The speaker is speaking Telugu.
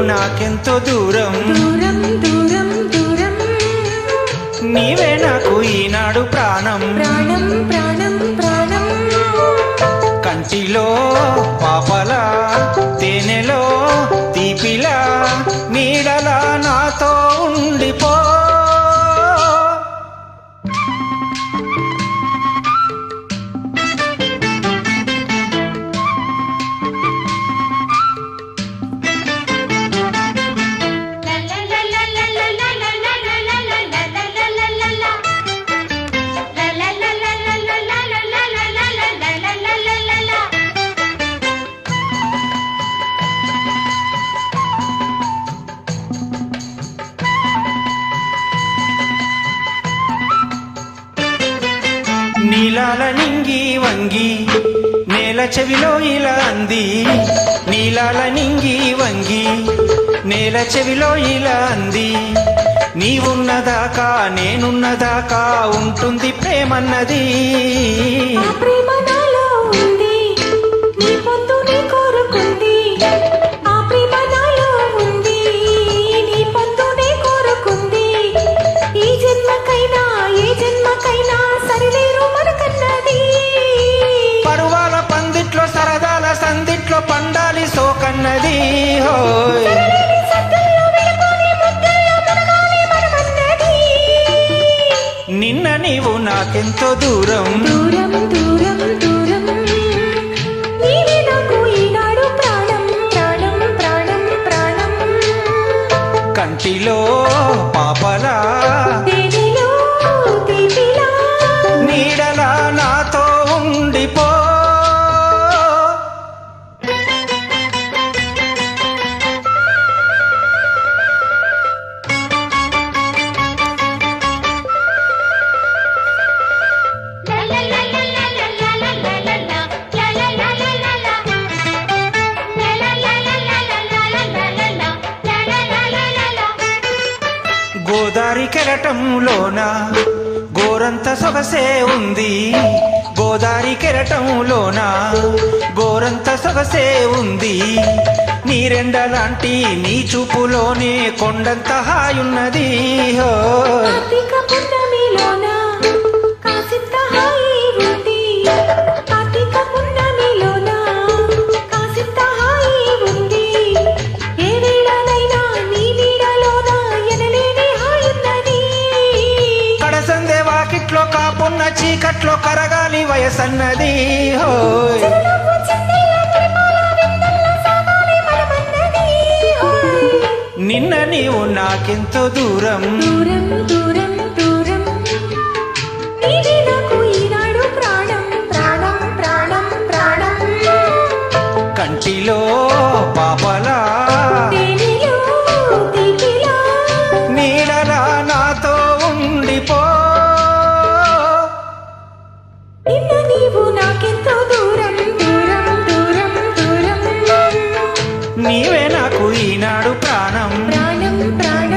నాకెంతో దూరం. దూరం దూరం దూరం. నీవే నాకు ఈనాడు ప్రాణం. ప్రాణం ప్రాణం ప్రాణం. కంటిలో పాపలా తేనెలో తీపిలా నీడలా నాతో ఉండిపో. నీలాల నింగి వంగి నేల చెవిలో ఇలా అంది. నీలాల నింగి వంగి నేల చెవిలో ఇలా అంది. నీవున్నదాకా నేనున్నదాకా ఉంటుంది ప్రేమన్నది. నాకెంతో దూరం. దూరం దూరం కెరటంలోన? గోరంత సొగసే ఉంది. గోదారి కెరటంలోన? గోరంత సొగసే ఉంది. నీరెండలాంటి నీ చూపులోనే కొండంత హాయున్నది. హో. కాసింత హాయి సాగాలి మనమన్నది ఓయ్. నిన్న నీవు నాకెంతో దూరం. దూరం దూరం దూరం. నీవే నాకు ఈనాడు ప్రాణం ప్రాణం ప్రాణం ప్రాణం. కంటిలో పాపలా నీవే నాకు ఈనాడు ప్రాణం. ప్రాణం ప్రాణం